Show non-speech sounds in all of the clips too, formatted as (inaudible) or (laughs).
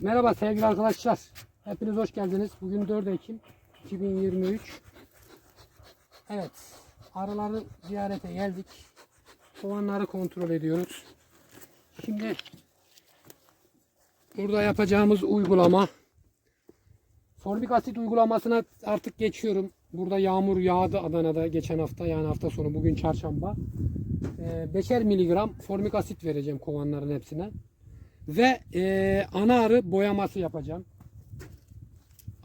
Merhaba sevgili arkadaşlar. Hepiniz hoş geldiniz. Bugün 4 Ekim 2023. Evet. Arıları ziyarete geldik. Kovanları kontrol ediyoruz. Şimdi burada yapacağımız uygulama Formik asit uygulamasına artık geçiyorum. Burada yağmur yağdı Adana'da geçen hafta yani hafta sonu bugün çarşamba. Ee, beşer miligram formik asit vereceğim kovanların hepsine. Ve e, ana arı boyaması yapacağım.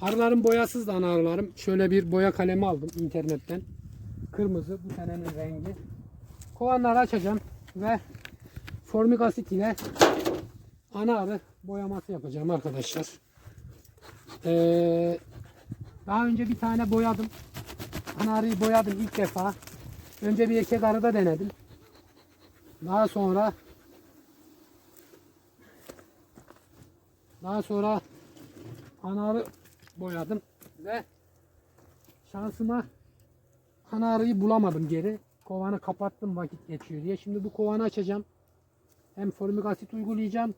Arılarım boyasız da ana arılarım. Şöyle bir boya kalemi aldım internetten. Kırmızı bu senenin rengi. Kovanları açacağım ve formik asit ile ana arı boyaması yapacağım arkadaşlar. Ee, daha önce bir tane boyadım. Ana arıyı boyadım ilk defa. Önce bir erkek arıda denedim. Daha sonra Daha sonra anarı boyadım ve şansıma anarıyı bulamadım geri. Kovanı kapattım vakit geçiyor diye. Şimdi bu kovanı açacağım. Hem formik asit uygulayacağım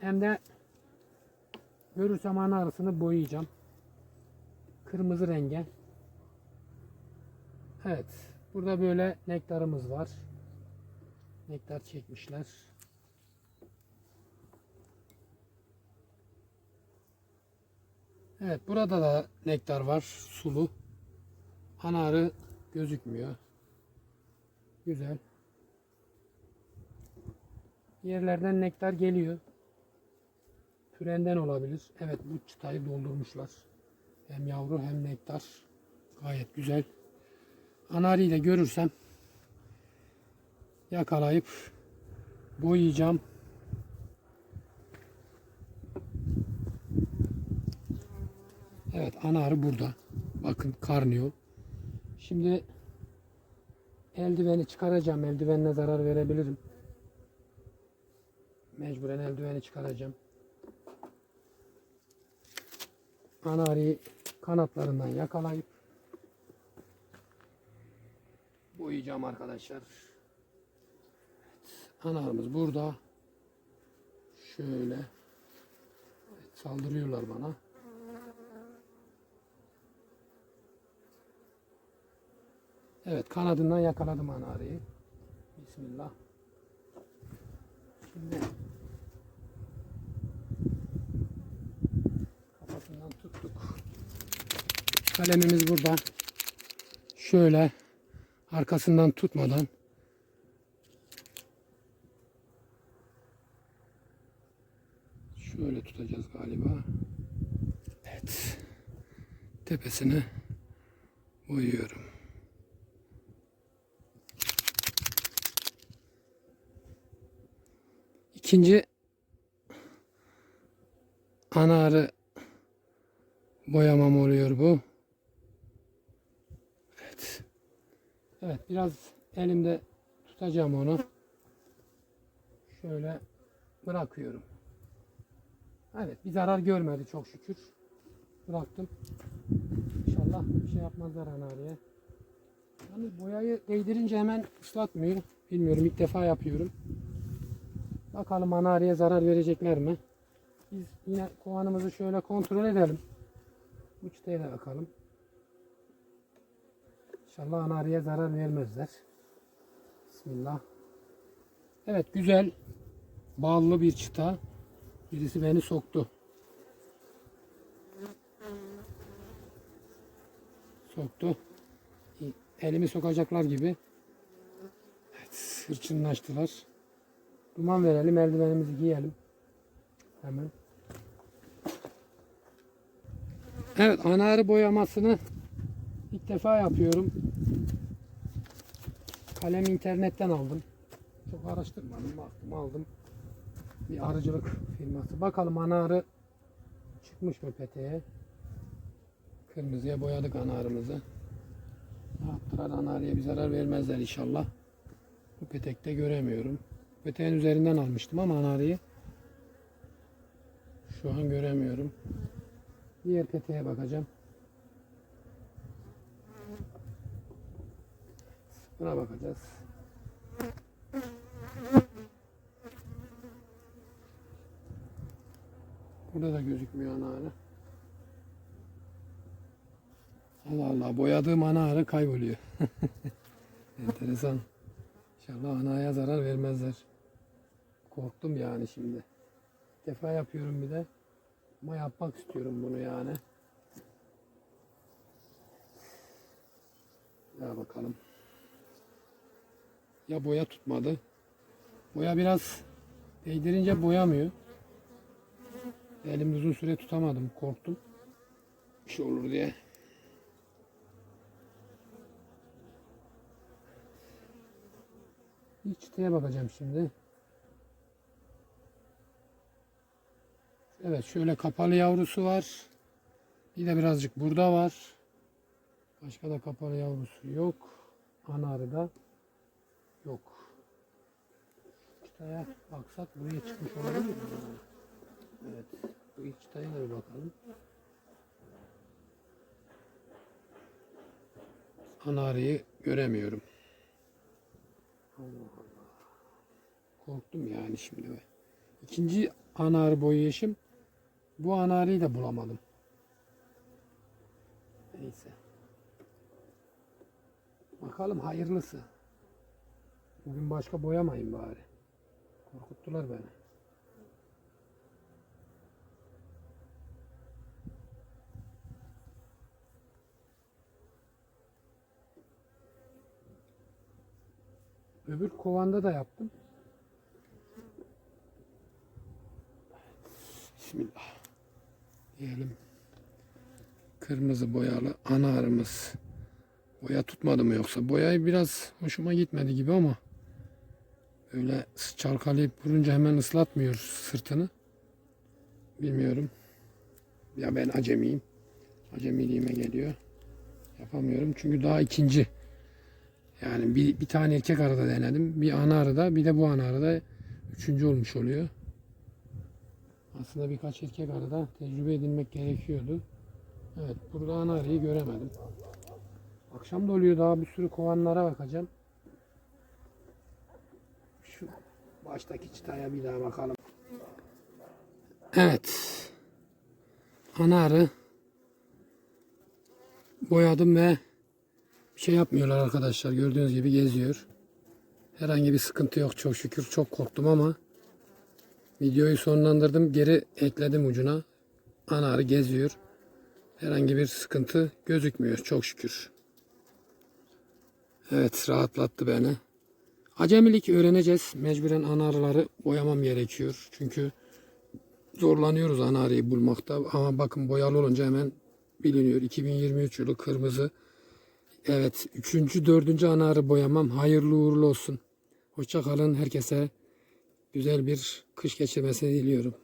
hem de görürsem ana arısını boyayacağım. Kırmızı renge. Evet. Burada böyle nektarımız var. Nektar çekmişler. Evet burada da nektar var sulu. Anarı gözükmüyor. Güzel. Yerlerden nektar geliyor. Türenden olabilir. Evet bu çıtayı doldurmuşlar. Hem yavru hem nektar. Gayet güzel. Anarıyı da görürsem yakalayıp boyayacağım. Evet ana burada. Bakın karnıyor. Şimdi eldiveni çıkaracağım. Eldivenle zarar verebilirim. Mecburen eldiveni çıkaracağım. Ana kanatlarından yakalayıp boyayacağım arkadaşlar. Evet, ana arımız burada. Şöyle. Evet, saldırıyorlar bana. Evet kanadından yakaladım ana arıyı. Bismillah. Şimdi kafasından tuttuk. Kalemimiz burada. Şöyle arkasından tutmadan şöyle tutacağız galiba. Evet. Tepesini boyuyorum. İkinci ana arı boyamam oluyor bu. Evet. Evet biraz elimde tutacağım onu. Şöyle bırakıyorum. Evet bir zarar görmedi çok şükür. Bıraktım. İnşallah bir şey yapmazlar ana arıya. Yalnız boyayı değdirince hemen ıslatmıyor. Bilmiyorum ilk defa yapıyorum. Bakalım ana arıya zarar verecekler mi? Biz yine kovanımızı şöyle kontrol edelim. Bu çıtaya da bakalım. İnşallah ana arıya zarar vermezler. Bismillah. Evet güzel. Ballı bir çıta. Birisi beni soktu. Soktu. Elimi sokacaklar gibi. Evet, hırçınlaştılar. Duman verelim, eldivenimizi giyelim. Hemen. Evet, ana arı boyamasını ilk defa yapıyorum. Kalem internetten aldım. Çok araştırmadım, baktım aldım. Bir arıcılık firması. Bakalım ana arı çıkmış mı peteğe. Kırmızıya boyadık ana arımızı. Ne yaptılar ana arıya bir zarar vermezler inşallah. Bu petekte göremiyorum. Peteğin üzerinden almıştım ama anarıyı şu an göremiyorum. Diğer peteğe bakacağım. Buna bakacağız. Burada da gözükmüyor ana arı. Allah Allah boyadığım ana arı kayboluyor. (laughs) Enteresan. İnşallah anaya zarar vermezler. Korktum yani şimdi. Defa yapıyorum bir de. Ama yapmak istiyorum bunu yani. Ya bakalım. Ya boya tutmadı. Boya biraz değdirince boyamıyor. Elimde uzun süre tutamadım. Korktum. Bir şey olur diye. Bir çıtaya bakacağım şimdi. Evet şöyle kapalı yavrusu var. Bir de birazcık burada var. Başka da kapalı yavrusu yok. Ana arıda yok. Çıtaya baksak buraya çıkmış olabilir mi? Evet. Bu ilk çıtaya da bir bakalım. Ana arıyı göremiyorum. Korktum yani şimdi. İkinci ana arı boyayışım. Bu ana arıyı da bulamadım. Neyse. Bakalım hayırlısı. Bugün başka boyamayın bari. Korkuttular beni. Öbür kovanda da yaptım. Bismillah. Diyelim. Kırmızı boyalı ana arımız. Boya tutmadı mı yoksa? Boyayı biraz hoşuma gitmedi gibi ama öyle çalkalayıp vurunca hemen ıslatmıyor sırtını. Bilmiyorum. Ya ben acemiyim. Acemiliğime geliyor. Yapamıyorum çünkü daha ikinci. Yani bir, bir tane erkek arada denedim. Bir ana arada bir de bu ana arada üçüncü olmuş oluyor. Aslında birkaç erkek arada tecrübe edinmek gerekiyordu. Evet burada ana arıyı göremedim. Akşam da oluyor daha bir sürü kovanlara bakacağım. Şu baştaki çıtaya bir daha bakalım. Evet. Ana arı boyadım ve bir şey yapmıyorlar arkadaşlar. Gördüğünüz gibi geziyor. Herhangi bir sıkıntı yok çok şükür. Çok korktum ama videoyu sonlandırdım. Geri ekledim ucuna. Ana arı geziyor. Herhangi bir sıkıntı gözükmüyor çok şükür. Evet rahatlattı beni. Acemilik öğreneceğiz. Mecburen ana arıları boyamam gerekiyor. Çünkü zorlanıyoruz ana arıyı bulmakta. Ama bakın boyalı olunca hemen biliniyor. 2023 yılı kırmızı. Evet, üçüncü, dördüncü ana arı boyamam. Hayırlı uğurlu olsun. Hoşça kalın. Herkese güzel bir kış geçirmesini diliyorum.